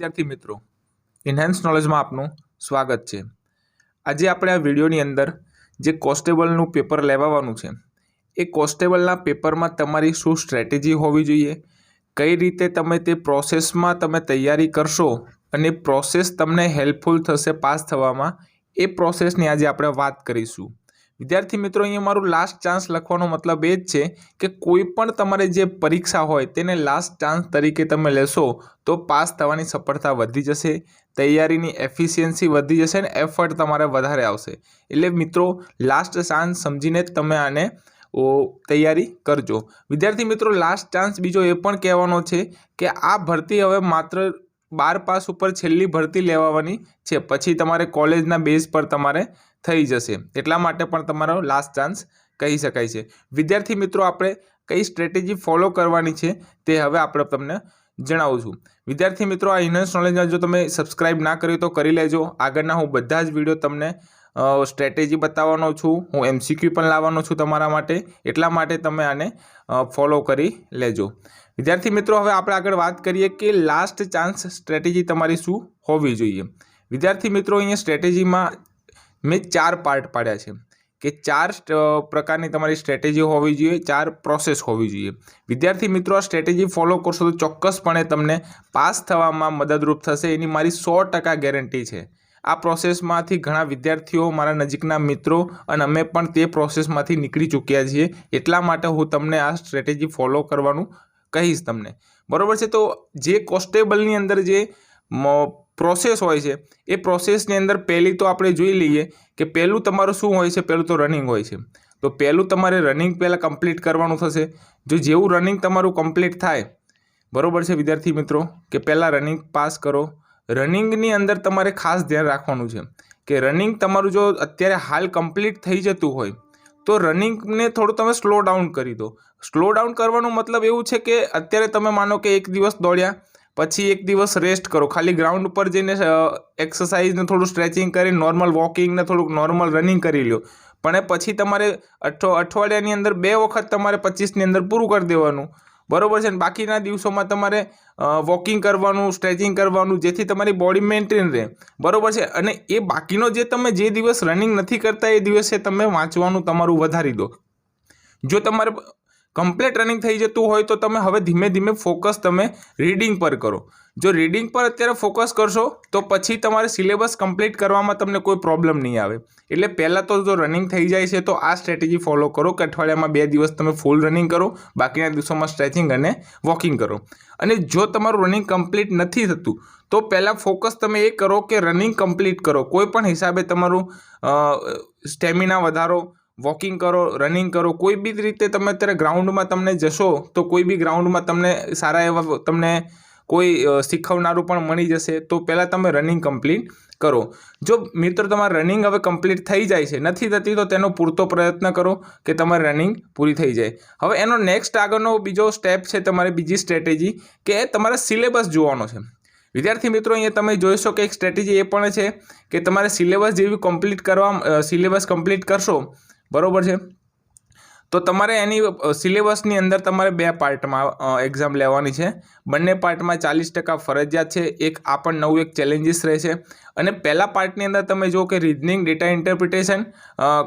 વિદ્યાર્થી મિત્રો ઇન્હેન્સ નોલેજમાં આપનું સ્વાગત છે. આજે આપણે આ વિડીયોની અંદર જે કોન્સ્ટેબલનું પેપર લેવાવાનું છે, એ કોન્સ્ટેબલના પેપરમાં તમારી શું સ્ટ્રેટેજી હોવી જોઈએ, કઈ રીતે તમે તે પ્રોસેસમાં તમે તૈયારી કરશો અને પ્રોસેસ તમને હેલ્પફુલ થશે પાસ થવામાં, એ પ્રોસેસની આજે આપણે વાત કરીશું. વિદ્યાર્થી મિત્રો, અહીંયા મારું લાસ્ટ ચાન્સ લખવાનો મતલબ એ જ છે કે કોઈ પણ તમારે જે પરીક્ષા હોય તેને લાસ્ટ ચાન્સ તરીકે તમે લેશો તો પાસ થવાની સફળતા વધી જશે, તૈયારીની એફિશિયન્સી વધી જશે અને એફર્ટ તમારે વધારે આવશે. એટલે મિત્રો લાસ્ટ ચાન્સ સમજીને જ તમે આને, ઓ, તૈયારી કરજો. વિદ્યાર્થી મિત્રો લાસ્ટ ચાન્સ બીજો એ પણ કહેવાનો છે કે આ ભરતી હવે માત્ર બાર પાસ ઉપર છેલ્લી ભરતી લેવાની છે. પછી તમારે કોલેજના બેઝ પર તમારે થઈ જશે. એટલા માટે પણ તમારો લાસ્ટ ચાન્સ કહી શકાય છે. વિદ્યાર્થી મિત્રો, આપણે કઈ સ્ટ્રેટેજી ફોલો કરવાની છે તે હવે આપણે તમને જણાવું છું. વિદ્યાર્થી મિત્રો, આ ઇનન્સ નોલેજના જો તમે સબસ્ક્રાઇબ ના કર્યું તો કરી લેજો. આગળના હું બધા જ વીડિયો તમને સ્ટ્રેટેજી બતાવવાનો છું. હું એમસીક્યુ પણ લાવવાનો છું તમારા માટે. એટલા માટે તમે આને ફોલો કરી લેજો. વિદ્યાર્થી મિત્રો, હવે આપણે આગળ વાત કરીએ કે લાસ્ટ ચાન્સ સ્ટ્રેટેજી તમારી શું હોવી જોઈએ. વિદ્યાર્થી મિત્રો, અહીંયા સ્ટ્રેટેજીમાં મેં ચાર પાર્ટ પાડ્યા છે. કે ચાર પ્રકારની તમારી સ્ટ્રેટેજી હોવી જોઈએ, ચાર પ્રોસેસ હોવી જોઈએ. વિદ્યાર્થી મિત્રો, આ સ્ટ્રેટેજી ફોલો કરશો તો ચોક્કસપણે તમને પાસ થવામાં મદદરૂપ થશે. એની મારી સો ટકા ગેરંટી છે. આ પ્રોસેસમાંથી ઘણા વિદ્યાર્થીઓ મારા નજીકના મિત્રો અને અમે પણ તે પ્રોસેસમાંથી નીકળી ચૂક્યા છીએ. એટલા માટે હું તમને આ સ્ટ્રેટેજી ફોલો કરવાનું કહીશ તમને. બરાબર છે? તો જે કોન્સ્ટેબલની અંદર જે પ્રોસેસ હોય છે, એ પ્રોસેસની અંદર પહેલી તો આપણે જોઈ લઈએ કે પહેલું તમારું શું હોય છે, પહેલું તો રનિંગ હોય છે. તો પહેલું તમારે રનિંગ પહેલાં કમ્પ્લીટ કરવાનું થશે. જો જેવું રનિંગ તમારું કમ્પ્લીટ થાય, બરાબર છે વિદ્યાર્થી મિત્રો? કે પહેલાં રનિંગ પાસ કરો. રનિંગની અંદર તમારે ખાસ ધ્યાન રાખવાનું છે કે રનિંગ તમારું જો અત્યારે હાલ કમ્પ્લીટ થઈ જતું હોય, તો રનિંગને થોડું તમે સ્લો ડાઉન કરી દો. સ્લો ડાઉન કરવાનો મતલબ એવું છે કે અત્યારે તમે માનો કે એક દિવસ દોડ્યા પછી એક દિવસ રેસ્ટ કરો. ખાલી ગ્રાઉન્ડ ઉપર જઈને એક્સરસાઇઝને થોડું સ્ટ્રેચિંગ કરી નોર્મલ વોકિંગને થોડુંક નોર્મલ રનિંગ કરી લો પણ એ પછી તમારે અઠો, અઠવાડિયાની અંદર બે વખત તમારે પચીસની અંદર પૂરું કરી દેવાનું. બરોબર છે બાકીના દિવસોમાં તમારે વોકિંગ કરવાનું સ્ટ્રેચિંગ કરવાનું, જેથી તમારી બોડી મેન્ટેન રહે. બરોબર છે? અને એ બાકીનો જે તમે જે દિવસ રનિંગ નથી કરતા, એ દિવસે તમે વાંચવાનું તમારું વધારી દો. જો તમારે કમ્પ્લીટ રનિંગ થઈ જતું હોય તો તમે હવે ધીમે ધીમે ફોકસ તમે રીડિંગ પર કરો. જો રીડિંગ પર અત્યારે ફોકસ કરશો, તો પછી તમારે સિલેબસ કમ્પ્લીટ કરવામાં તમને કોઈ પ્રોબ્લેમ નહીં આવે. એટલે પહેલાં તો જો રનિંગ થઈ જાય છે, તો આ સ્ટ્રેટેજી ફોલો કરો કે અઠવાડિયામાં બે દિવસ તમે ફૂલ રનિંગ કરો, બાકીના દિવસોમાં સ્ટ્રેચિંગ અને વોકિંગ કરો. અને જો તમારું રનિંગ કમ્પ્લીટ નથી થતું, તો પહેલાં ફોકસ તમે એ કરો કે રનિંગ કમ્પ્લીટ કરો. કોઈ પણ હિસાબે તમારું સ્ટેમિના વધારો વોકિંગ કરો, રનિંગ કરો, કોઈ બી રીતે તમે અત્યારે ગ્રાઉન્ડમાં તમને જશો, તો કોઈ બી ગ્રાઉન્ડમાં તમને સારા એવા તમને કોઈ શીખવનારું પણ મળી જશે, તો પહેલાં તમે રનિંગ કમ્પ્લીટ કરો. જો મિત્રો તમારે રનિંગ હવે કમ્પ્લીટ થઈ જાય છે, નથી થતી તો તેનો પૂરતો પ્રયત્ન કરો કે તમારી રનિંગ પૂરી થઈ જાય. હવે એનો નેક્સ્ટ આગળનો બીજો સ્ટેપ છે તમારી બીજી સ્ટ્રેટેજી કે તમારે સિલેબસ જોવાનો છે. વિદ્યાર્થી મિત્રો, અહીંયા તમે જોઈશો કે એક સ્ટ્રેટેજી એ પણ છે કે તમારે સિલેબસ જેવી કમ્પ્લીટ કરવા સિલેબસ કમ્પ્લીટ કરશો બરાબર છે? તો તમારે એની સિલેબસની અંદર તમારે બે પાર્ટમાં એક્ઝામ લેવાની છે. બંને પાર્ટમાં ચાલીસ ટકા ફરજિયાત છે. એક આ પણ નવું એક ચેલેન્જીસ રહેશે. અને પહેલા પાર્ટની અંદર તમે જો કે reasoning data interpretation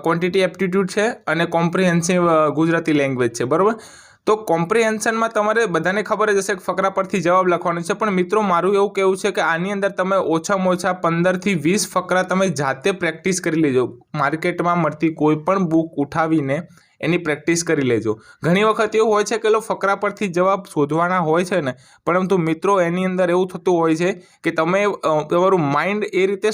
quantity aptitude છે અને કોમ્પ્રિહેન્સિવ ગુજરાતી લેંગ્વેજ છે. બરાબર? તો કોમ્પ્રિહેન્શનમાં તમારે બધાને ખબર જ હશે કે ફકરા પરથી જવાબ લખવાનો છે. પણ મિત્રો, મારું એવું કહેવું છે કે આની અંદર તમે ઓછામાં ઓછા પંદરથી વીસ ફકરા તમે જાતે પ્રેક્ટિસ કરી લેજો. માર્કેટમાં મળતી કોઈ પણ બુક ઉઠાવીને એની પ્રેક્ટિસ કરી લેજો. ઘણી વખત એવું હોય છે કે લો ફકરા પરથી જવાબ શોધવાના હોય છે ને, પરંતુ મિત્રો એની અંદર એવું થતું હોય છે કે તમે તમારું માઇન્ડ એ રીતે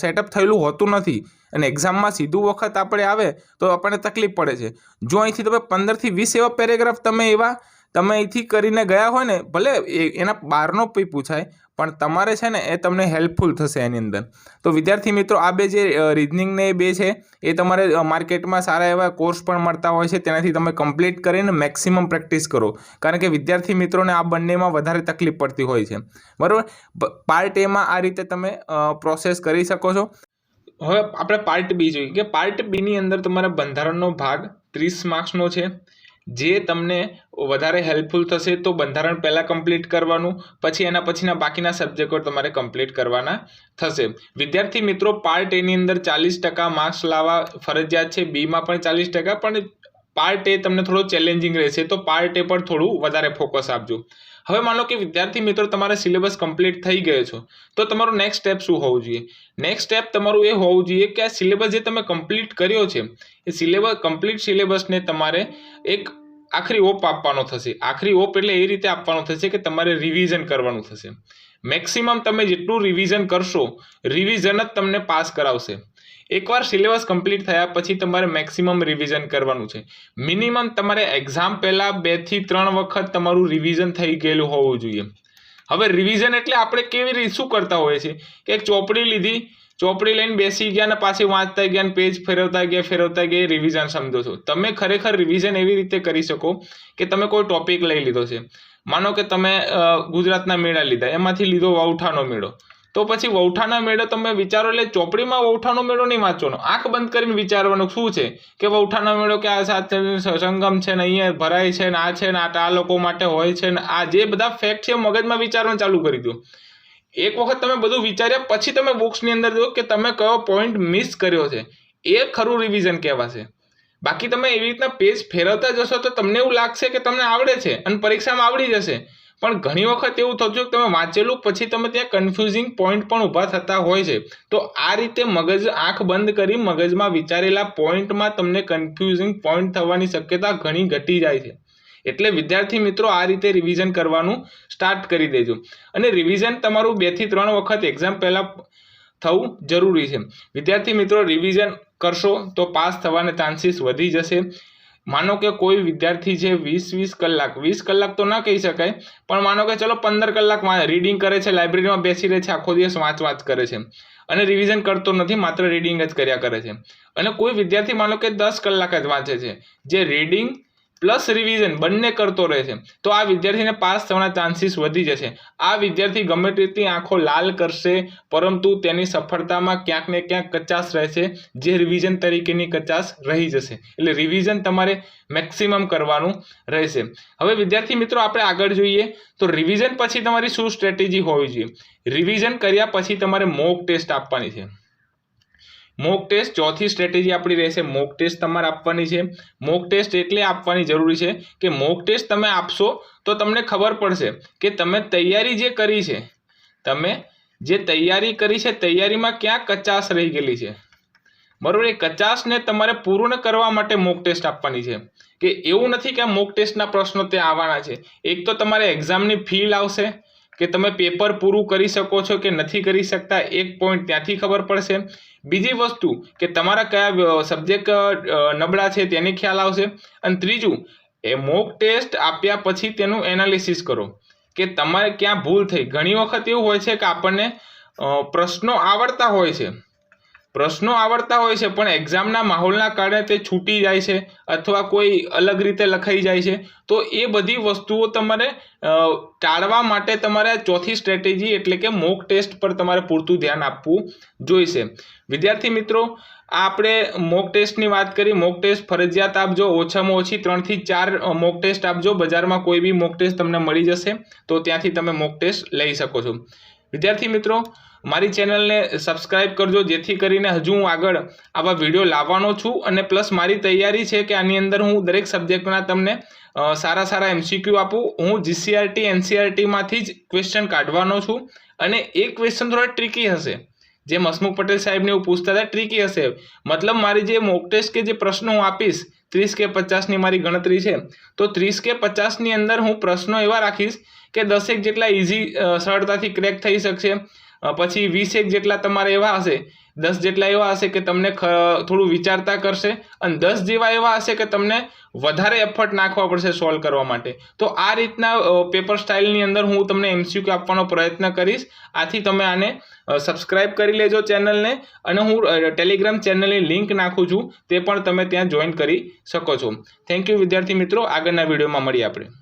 સેટઅપ થયેલું હોતું નથી અને એક્ઝામમાં સીધું વખત આપણે આવે તો આપણને તકલીફ પડે છે. જો અહીંથી તમે પંદરથી વીસ એવા પેરેગ્રાફ તમે એવા, તમે અહીંથી કરીને ગયા હોય ને, ભલે એના બારનો પી પૂછાય પણ તમારે છે ને એ તમને હેલ્પફુલ થશે એની અંદર. તો વિદ્યાર્થી મિત્રો, આ બે જે રિઝનિંગને બે છે, એ તમારે માર્કેટમાં સારા એવા કોર્સ પણ મળતા હોય છે, તેનાથી તમે કમ્પ્લીટ કરીને મેક્સિમમ પ્રેક્ટિસ કરો. કારણ કે વિદ્યાર્થી મિત્રોને આ બંનેમાં વધારે તકલીફ પડતી હોય છે. બરાબર? પાર્ટ એમાં આ રીતે તમે પ્રોસેસ કરી શકો છો. હવે આપણે પાર્ટ બી જોઈએ. કે પાર્ટ બીની અંદર તમારે બંધારણનો ભાગ ત્રીસ માર્ક્સનો છે. જે તમને વધારે હેલ્પફુલ થશે તો બંધારણ પહેલાં કમ્પ્લીટ કરવાનું, પછી એના પછીના બાકીના સબ્જેક્ટો તમારે કમ્પ્લીટ કરવાના થશે. વિદ્યાર્થી મિત્રો પાર્ટ એની અંદર ચાલીસ ટકા માર્ક્સ લાવવા ફરજિયાત છે. બીમાં પણ ચાલીસ ટકા, પણ પાર્ટ એ તમને થોડો ચેલેન્જિંગ રહેશે. તો પાર્ટ એ પર થોડું વધારે ફોકસ આપજો. હવે માનો કે વિદ્યાર્થી મિત્રો, તમારે સિલેબસ કમ્પ્લીટ થઈ ગયો છો, તો તમારું નેક્સ્ટ સ્ટેપ શું હોવું જોઈએ? નેક્સ્ટ સ્ટેપ તમારું એ હોવું જોઈએ કે આ સિલેબસ જે તમે કમ્પ્લીટ કર્યો છે, એ સિલેબસ કમ્પ્લીટ સિલેબસને તમારે એક આખરી ઓપ આપવાનો થશે. આખરી ઓપ એટલે એ રીતે આપવાનો થશે કે તમારે રિવિઝન કરવાનું થશે. મેક્સિમમ તમે જેટલું રિવિઝન કરશો રિવિઝન જ તમને પાસ કરાવશે. એકવાર સિલેબસ કમ્પ્લીટ થયા પછી તમારે મેક્સિમમ રિવિઝન કરવાનું છે. મિનિમમ તમારે એક્ઝામ પહેલાં બેથી ત્રણ વખત તમારું રિવિઝન થઈ ગયેલું હોવું જોઈએ. હવે રિવિઝન એટલે આપણે કેવી રીતે શું કરતા હોઈએ છીએ? કે એક ચોપડી લીધી, ચોપડી લઈને બેસી ગયા ને પાછી વાંચતા ગયા પેજ ફેરવતા ગયા ફેરવતા ગયા રિવિઝન સમજો છો. તમે ખરેખર રિવિઝન એવી રીતે કરી શકો કે તમે કોઈ ટોપિક લઈ લીધો છે. માનો કે તમે ગુજરાતના મેળા લીધા, એમાંથી લીધો વાઉઠાનો મેળો. તો પછી વૌઠાના મેળો તમે વિચારો એટલે ચોપડીમાં વૌઠાનો મેળો નહીં વાંચવાનો. આંખ બંધ કરીને વિચારવાનું શું છે? કે વૌઠાનો મેળો કે આ સાથે સંગમ છે ને અહીંયા ભરાય છે ને આ છે ને આ આ લોકો માટે હોય છે ને આ જે બધા ફેક્ટ છે મગજમાં વિચારવાનું ચાલુ કરી દો. એક વખત તમે બધું વિચાર્યા, પછી તમે બુક્સની અંદર જો કે તમે કયો પોઈન્ટ મિસ કર્યો છે, એ ખરું રિવિઝન કહેવાશે. બાકી તમે એવી રીતના પેજ ફેરવતા જશો તો તમને એવું લાગશે કે તમને આવડે છે અને પરીક્ષામાં આવડી જશે. પણ ઘણી વખત એવું થતું કે તમે વાંચેલું પછી તમે ત્યાં કન્ફ્યુઝિંગ પોઈન્ટ પણ ઊભા થતા હોય છે. તો આ રીતે મગજ આંખ બંધ કરી મગજમાં વિચારેલા પોઈન્ટમાં તમને કન્ફ્યુઝિંગ પોઈન્ટ થવાની શક્યતા ઘણી ઘટી જાય છે. એટલે વિદ્યાર્થી મિત્રો આ રીતે રિવિઝન કરવાનું સ્ટાર્ટ કરી દેજો. અને રિવિઝન તમારું બેથી ત્રણ વખત એક્ઝામ પહેલાં થવું જરૂરી છે. વિદ્યાર્થી મિત્રો રિવિઝન કરશો તો પાસ થવાના ચાન્સીસ વધી જશે. માનો કે કોઈ વિદ્યાર્થી છે વીસ વીસ કલાક વીસ કલાક તો ના કહી શકાય, પણ માનો કે ચલો પંદર કલાક રીડિંગ કરે છે લાઇબ્રેરીમાં બેસી રહે છે, આખો દિવસ વાંચ વાંચ કરે છે. અને રિવિઝન કરતો નથી, માત્ર રીડિંગ જ કર્યા કરે છે. અને કોઈ વિદ્યાર્થી માનો કે દસ કલાક જ વાંચે છે. જે રીડિંગ પ્લસ રિવિઝન બંને કરતો રહે છે તો આ વિદ્યાર્થીને પાસ થવાના ચાન્સીસ વધી જશે. આ વિદ્યાર્થી ગમે તેટલી આંખો લાલ કરશે, પરંતુ તેની સફળતામાં ક્યાંક ને ક્યાંક કચાશ રહેશે, જે રિવિઝન તરીકેની કચાશ રહી જશે. એટલે રિવિઝન તમારે મેક્સિમમ કરવાનું રહેશે. હવે વિદ્યાર્થી મિત્રો, આપણે આગળ જોઈએ. તો રિવિઝન પછી તમારી શું સ્ટ્રેટેજી હોવી જોઈએ? રિવિઝન કર્યા પછી તમારે મોક ટેસ્ટ આપવાની છે. મોક ટેસ્ટ ચોથી સ્ટ્રેટેજી આપણી રહેશે. મોક ટેસ્ટ તમારે આપવાની છે. મોક ટેસ્ટ એટલે આપવાની જરૂરી છે કે મોક ટેસ્ટ તમે આપશો તો તમને ખબર પડશે કે તમે તૈયારી જે કરી છે, તમે જે તૈયારી કરી છે, તૈયારીમાં ક્યાં કચાશ રહી ગયેલી છે? બરાબર, એ કચાશને તમારે પૂર્ણ કરવા માટે મોક ટેસ્ટ આપવાની છે. કે એવું નથી કે મોક ટેસ્ટના પ્રશ્નો તે આવવાના છે. એક તો તમારે એક્ઝામની ફીલ આવશે. કે તમે પેપર પૂરું કરી શકો છો કે નથી કરી શકતા, એક પોઈન્ટ ત્યાંથી ખબર પડશે. બીજી વસ્તુ કે તમારા કયા સબ્જેક્ટ નબળા છે તેની ખ્યાલ આવશે. અને ત્રીજું, એ મોક ટેસ્ટ આપ્યા પછી તેનું એનાલિસિસ કરો. કે તમારે ક્યાં ભૂલ થઈ. ઘણી વખત એવું હોય છે કે આપણને પ્રશ્નો આવડતા હોય છે. પ્રશ્નો આવડતા હોય છે, પણ એક્ઝામના માહોલના કારણે તે છૂટી જાય છે અથવા કોઈ અલગ રીતે લખાઈ જાય છે. તો એ બધી વસ્તુઓ તમારે ટાળવા માટે તમારે ચોથી સ્ટ્રેટેજી એટલે કે મોક ટેસ્ટ પર તમારે પૂરતું ધ્યાન આપવું જોઈશે. વિદ્યાર્થી મિત્રો, આપણે મોક ટેસ્ટની વાત કરી. મોક ટેસ્ટ ફરજિયાત આપજો. ઓછામાં ઓછી ત્રણથી ચાર મોક ટેસ્ટ આપજો. બજારમાં કોઈ બી મોક ટેસ્ટ તમને મળી જશે, તો ત્યાંથી તમે મોક ટેસ્ટ લઈ શકો છો. વિદ્યાર્થી મિત્રો મારી ચેનલને સબસ્ક્રાઈબ કરજો, જેથી કરીને હજુ હું આગળ આવા વીડિયો લાવવાનો છું. અને પ્લસ મારી તૈયારી છે કે આની અંદર હું દરેક સબ્જેક્ટના તમને સારા સારા એમસીક્યુ આપું. હું જીસીઆરટી એનસીઆરટીમાંથી જ ક્વેશ્ચન કાઢવાનો છું. અને એ ક્વેશ્ચન થોડા ટ્રીકી હશે. જે મસમુખ પટેલ સાહેબને એવું પૂછતા હતા ટ્રીકી હશે. મતલબ મારી જે મોક ટેસ્ટ કે જે પ્રશ્નો હું આપીશ, ત્રીસ કે પચાસની મારી ગણતરી છે, તો ત્રીસ કે પચાસની અંદર હું પ્રશ્નો એવા રાખીશ કે દસેક જેટલા ઇઝી સરળતાથી ક્રેક થઈ શકશે. પછી વીસેક જેટલા તમારે એવા હશે, દસ જેટલા એવા હશે કે તમને થોડું વિચારતા કરશે અને દસ જેવા એવા હશે કે તમને વધારે એફર્ટ નાખવા પડશે સોલ્વ કરવા માટે. તો આ રીતના પેપર સ્ટાઇલની અંદર હું તમને એમસીક્યુ આપવાનો પ્રયત્ન કરીશ. આથી તમે આને સબસ્ક્રાઇબ કરી લેજો ચેનલને અને હું ટેલિગ્રામ ચેનલની લિંક નાખું છું, તે પણ તમે ત્યાં જોઈન કરી શકો છો. થેન્ક યુ વિદ્યાર્થી મિત્રો, આગળના વિડીયોમાં મળીએ આપણે.